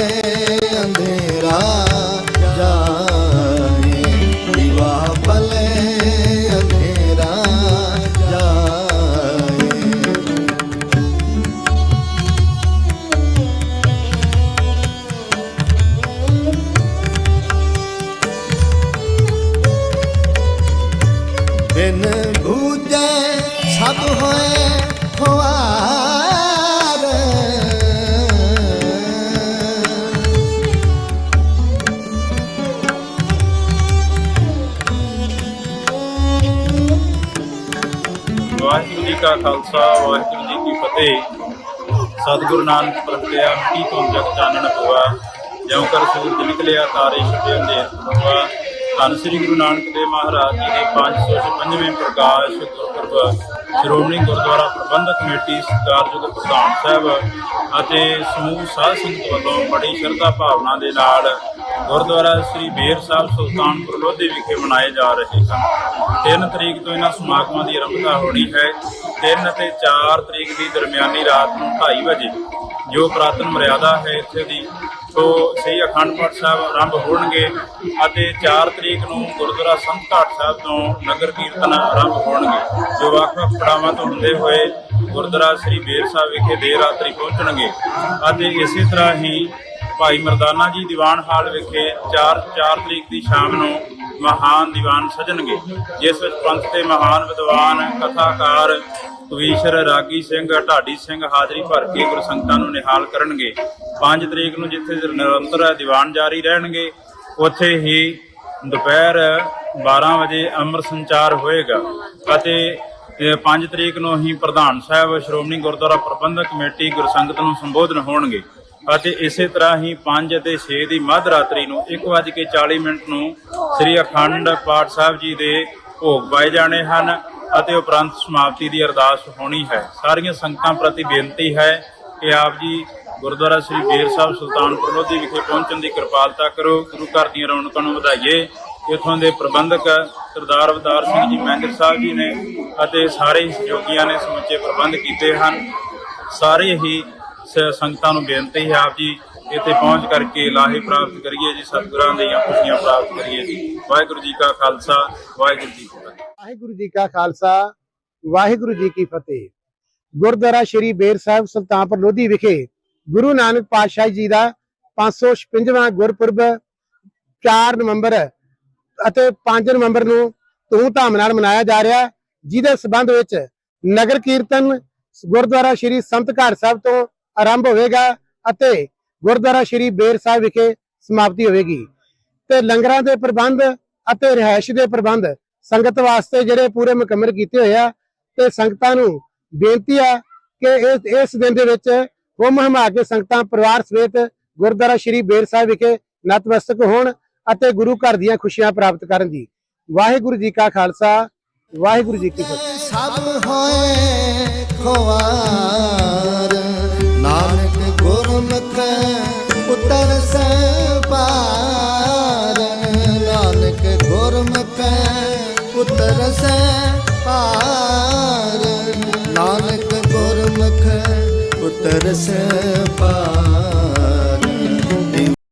ਅੰਧੇਰਾ ਜਾਏ ਦੀਵਾ ਪਲੇ ਅੰਧੇਰਾ ਜਾਏ। ਬਿਨ ਬੂਝੇ ਸਭ ਹੋਏ ਖੁਆਰ ਵਾਹਿਗੁਰੂ ਜੀ ਕਾ ਖਾਲਸਾ, ਵਾਹਿਗੁਰੂ ਜੀ ਕੀ ਫਤਿਹ। ਸਤਿਗੁਰੂ ਨਾਨਕ ਪ੍ਰਗਟਿਆ ਮਿੱਟੀ ਤੋਂ ਜਗ ਚਾਨਣ ਹੋਆ। ਜਿਉ ਕਰ ਸੂਰਜ ਨਿਕਲਿਆ, ਤਾਰੇ ਛੁੱਟੇ ਹੁੰਦੇ ਹੋਆ। ਧੰਨ ਸ੍ਰੀ ਗੁਰੂ ਨਾਨਕ ਦੇਵ ਮਹਾਰਾਜ ਜੀ ਦੇ 556ਵੇਂ ਪ੍ਰਕਾਸ਼ ਗੁਰਪੁਰਬ, ਸ਼੍ਰੋਮਣੀ ਗੁਰਦੁਆਰਾ ਪ੍ਰਬੰਧਕ ਕਮੇਟੀ ਸਤਿਕਾਰਯੋਗ ਪ੍ਰਧਾਨ ਸਾਹਿਬ ਅਤੇ ਸਮੂਹ ਸਾਧ ਸੰਗਤ ਵੱਲੋਂ ਬੜੀ ਸ਼ਰਧਾ ਭਾਵਨਾ ਦੇ ਨਾਲ ਗੁਰਦੁਆਰਾ ਸ੍ਰੀ ਬੇਰ ਸਾਹਿਬ ਸੁਲਤਾਨਪੁਰ ਲੋਧੀ ਵਿਖੇ ਮਨਾਏ ਜਾ ਰਹੇ ਹਨ। 3 ਤਰੀਕ ਤੋਂ ਇਹਨਾਂ ਸਮਾਗਮਾਂ ਦੀ ਆਰੰਭਤਾ ਹੋਣੀ ਹੈ। 3 ਅਤੇ 4 ਤਰੀਕ ਦੀ ਦਰਮਿਆਨੀ ਰਾਤ ਨੂੰ 2:30 ਵਜੇ, ਜੋ ਪ੍ਰਾਤਨ ਮਰਿਆਦਾ ਹੈ ਇੱਥੇ ਦੀ ਸੋ ਸ੍ਰੀ ਅਖੰਡ ਪਾਠ ਸਾਹਿਬ ਆਰੰਭ ਹੋਣਗੇ ਅਤੇ 4 ਤਰੀਕ ਨੂੰ ਗੁਰਦੁਆਰਾ ਸੰਤ ਘਾਟ ਸਾਹਿਬ ਤੋਂ ਨਗਰ ਕੀਰਤਨ ਆਰੰਭ ਹੋਣਗੇ, ਜੋ ਵੱਖ-ਵੱਖ ਪੜਾਵਾਂ ਤੋਂ ਹੁੰਦੇ ਹੋਏ ਗੁਰਦੁਆਰਾ ਸ੍ਰੀ ਬੇਰ ਸਾਹਿਬ ਵਿਖੇ ਦੇਰ ਰਾਤਰੀ ਪਹੁੰਚਣਗੇ। ਅਤੇ ਇਸੇ ਤਰ੍ਹਾਂ ਹੀ ਭਾਈ ਮਰਦਾਨਾ ਜੀ ਦੀਵਾਨ ਹਾਲ ਵਿਖੇ 4 4 ਤਰੀਕ ਦੀ ਸ਼ਾਮ ਨੂੰ ਮਹਾਨ ਦੀਵਾਨ ਸਜਣਗੇ, ਜਿਸ ਵਿੱਚ ਪੰਥ ਦੇ ਮਹਾਨ ਵਿਦਵਾਨ, ਕਥਾਕਾਰ, ਕਵੀਸ਼ਰ ਰਾਗੀ ਸਿੰਘ, ਢਾਡੀ ਸਿੰਘ ਹਾਜ਼ਰੀ ਭਰ ਕੇ ਗੁਰੂ ਸੰਗਤਾਂ ਨੂੰ ਨਿਹਾਲ ਕਰਨਗੇ। 5 ਤਰੀਕ ਨੂੰ ਜਿੱਥੇ ਨਿਰੰਤਰ ਦੀਵਾਨ ਜਾਰੀ ਰਹਿਣਗੇ, ਉੱਥੇ ਹੀ ਦੁਪਹਿਰ 12 ਵਜੇ ਅੰਮ੍ਰਿਤ ਸੰਚਾਰ ਹੋਏਗਾ ਅਤੇ 5 ਤਰੀਕ ਨੂੰ ਹੀ ਪ੍ਰਧਾਨ ਸਾਹਿਬ ਸ਼੍ਰੋਮਣੀ ਗੁਰਦੁਆਰਾ ਪ੍ਰਬੰਧਕ ਕਮੇਟੀ ਗੁਰਸੰਗਤ ਨੂੰ ਸੰਬੋਧਨ ਹੋਣਗੇ। ਅਤੇ ਇਸੇ ਤਰ੍ਹਾਂ ਹੀ 5 ਅਤੇ 6 ਦੀ ਮੱਧ ਰਾਤਰੀ ਨੂੰ 1:40 ਮਿੰਟ ਨੂੰ ਸ੍ਰੀ ਅਖੰਡ ਪਾਠ ਸਾਹਿਬ ਜੀ ਦੇ ਭੋਗ ਪਾਏ ਜਾਣੇ ਹਨ ਅਤੇ ਉਪਰੰਤ ਸਮਾਪਤੀ ਦੀ ਅਰਦਾਸ ਹੋਣੀ ਹੈ। ਸਾਰੀਆਂ ਸੰਗਤਾਂ ਪ੍ਰਤੀ ਬੇਨਤੀ ਹੈ ਕਿ ਆਪ ਜੀ ਗੁਰਦੁਆਰਾ ਸ੍ਰੀ ਬੇਰ ਸਾਹਿਬ ਸੁਲਤਾਨਪੁਰ ਲੋਧੀ ਵਿਖੇ ਪਹੁੰਚਣ ਦੀ ਕਿਰਪਾਲਤਾ ਕਰੋ। ਗੁਰੂ ਘਰ ਦੀਆਂ ਰੌਣਕਾਂ ਨੂੰ ਵਧਾਈਏ। ਇਥੋਂ ਦੇ ਪ੍ਰਬੰਧਕ ਸਰਦਾਰ ਅਵਤਾਰ ਸਿੰਘ ਜੀ ਮੈਨੇਜਰ ਸਾਹਿਬ ਜੀ ਨੇ ਅਤੇ ਸਾਰੇ ਸਹਿਯੋਗੀਆਂ ਨੇ ਸਮੁੱਚੇ ਪ੍ਰਬੰਧ ਕੀਤੇ ਹਨ। ਸਾਰੇ ਹੀ ਸੰਗਤਾਂ ਨੂੰ ਬੇਨਤੀ ਹੈ ਆਪ ਜੀ ਇੱਥੇ ਪਹੁੰਚ ਕਰਕੇ ਲਾਹੇ ਪ੍ਰਾਪਤ ਕਰੀਏ ਜੀ, ਸਤਿਗੁਰਾਂ ਦੀਆਂ ਖੁਸ਼ੀਆਂ ਪ੍ਰਾਪਤ ਕਰੀਏ ਜੀ। ਵਾਹਿਗੁਰੂ ਜੀ ਕਾ ਖਾਲਸਾ, ਵਾਹਿਗੁਰੂ ਜੀ ਕੀ ਫਤਿਹ। ਵਾਹਿਗੁਰੂ ਜੀ ਕਾ ਖਾਲਸਾ, ਵਾਹਿਗੁਰੂ ਜੀ ਕੀ ਫਤਿਹ। ਗੁਰਦੁਆਰਾ ਸ਼੍ਰੀ ਬੇਰ ਸਾਹਿਬ ਸੁਲਤਾਨਪੁਰ ਲੋਧੀ ਵਿਖੇ ਗੁਰੂ ਨਾਨਕ ਪਾਤਸ਼ਾਹ ਜੀ ਦਾ 556ਵਾਂ ਗੁਰਪੁਰਬ 4 ਨਵੰਬਰ ਅਤੇ 5 ਨਵੰਬਰ ਨੂੰ ਧੂਮ-ਧਾਮ ਨਾਲ ਮਨਾਇਆ ਜਾ ਰਿਹਾ ਜਿਹਦੇ ਸਬੰਧ ਵਿੱਚ ਨਗਰ ਕੀਰਤਨ ਗੁਰਦੁਆਰਾ ਸ਼੍ਰੀ ਸੰਤ ਘਾਟ ਸਾਹਿਬ ਤੋਂ ਆਰੰਭ ਹੋਵੇਗਾ ਅਤੇ ਗੁਰਦੁਆਰਾ ਸ਼੍ਰੀ ਬੇਰ ਸਾਹਿਬ ਵਿਖੇ ਸਮਾਪਤੀ ਹੋਵੇਗੀ। ਤੇ ਲੰਗਰਾਂ ਦੇ ਪ੍ਰਬੰਧ ਅਤੇ ਰਿਹਾਇਸ਼ ਦੇ ਪ੍ਰਬੰਧ ਸੰਗਤ ਵਾਸਤੇ ਜਿਹੜੇ ਪੂਰੇ ਮੁਕੰਮਲ ਕੀਤੇ ਹੋਏ ਆ, ਤੇ ਸੰਗਤਾਂ ਨੂੰ ਬੇਨਤੀ ਆ ਕਿ ਇਸ ਇਸ ਦਿਨ ਦੇ ਵਿੱਚ ਹੁਮ ਹਮਾ ਕੇ ਸੰਗਤਾਂ ਪਰਿਵਾਰ ਸਮੇਤ ਗੁਰਦੁਆਰਾ ਸ਼੍ਰੀ ਬੇਰ ਸਾਹਿਬ ਵਿਖੇ ਨਤਮਸਤਕ ਹੋਣ ਅਤੇ ਗੁਰੂ ਘਰ ਦੀਆਂ ਖੁਸ਼ੀਆਂ ਪ੍ਰਾਪਤ ਕਰਨ ਦੀ ਵਾਹਿਗੁਰੂ ਜੀ ਕਾ ਖਾਲਸਾ, ਵਾਹਿਗੁਰੂ ਜੀ ਕੀ ਫਤਿਹ। ਸਭ ਹੋਏ ਖੁਆਰ ਗੁਰਮੁਖ ਉਤਰ ਪਾਰ। ਨਾਨਕ ਗੁਰਮੁਖ ਉਤਰ ਪਾਰ।